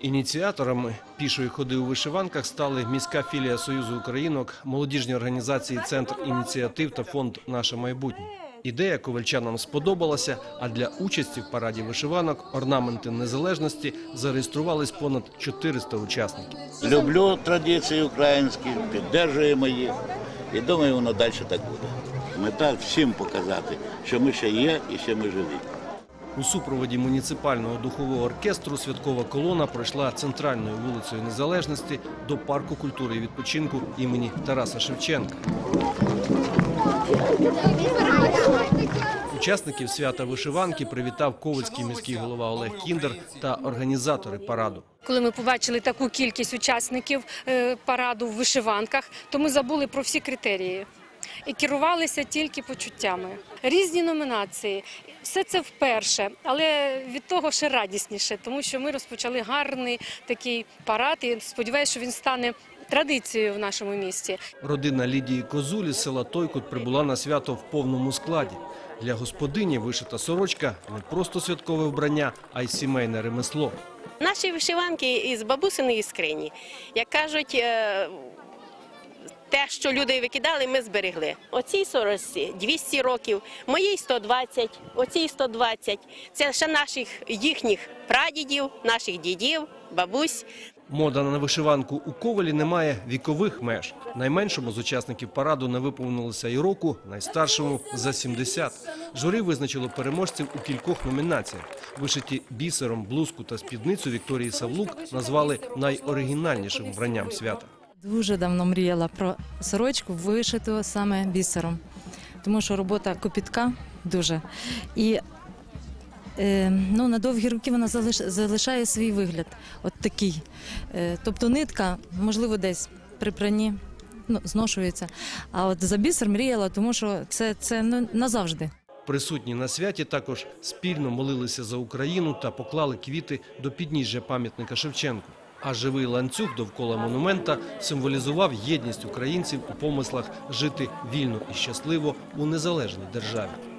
Ініціаторами пішої ходи у вишиванках стали міська філія Союзу Українок, молодіжні організації Центр ініціатив та фонд Наше майбутнє. Ідея ковальчанам сподобалася, а для участі в параді вишиванок орнаменти незалежності зареєструвались понад 400 учасників. Люблю традиції українські, піддержуємо їх і думаю, воно далі так буде. Мета всім показати, що ми ще є і ще ми живі. У супроводі муніципального духового оркестру святкова колона пройшла центральною вулицею Незалежності до парку культури і відпочинку імені Тараса Шевченка. Учасників свята вишиванки привітав ковальський міський голова Олег Кіндер та організатори параду. Коли ми побачили таку кількість учасників е, параду в вишиванках, то ми забули про всі критерії і керувалися тільки почуттями. Різні номінації. Все це вперше, але від того ще радісніше, тому що ми розпочали гарний такий парад. І сподіваюся, що він стане традицією в нашому місті. Родина Лідії Козулі з села Тойкут прибула на свято в повному складі. Для господині вишита сорочка не просто святкове вбрання, а й сімейне ремесло. Наші вишиванки із бабусиної скрині. Як кажуть, е, те, що люди викидали, ми зберегли. Оцій сорочці 200 років, моїй 120, оцій 120. Це ще наших їхніх прадідів, наших дідів, бабусь. Мода на вишиванку у Ковалі не має вікових меж. Найменшому з учасників параду не виповнилося і року, найстаршому – за 70. Журі визначило переможців у кількох номінаціях. Вишиті бісером, блузку та спідницю Вікторії Савлук назвали найоригінальнішим вбранням свята. Дуже давно мріяла про сорочку вишиту саме бісером, тому що робота копітка дуже. І е, ну, на довгі роки вона залиш, залишає свій вигляд, от такий. Е, тобто нитка, можливо, десь при пранні ну, зношується. А от за бісер мріяла, тому що це, це ну, назавжди. Присутні на святі також спільно молилися за Україну та поклали квіти до підніжжя пам'ятника Шевченку. А живий ланцюг довкола монумента символізував єдність українців у помислах жити вільно і щасливо у незалежній державі.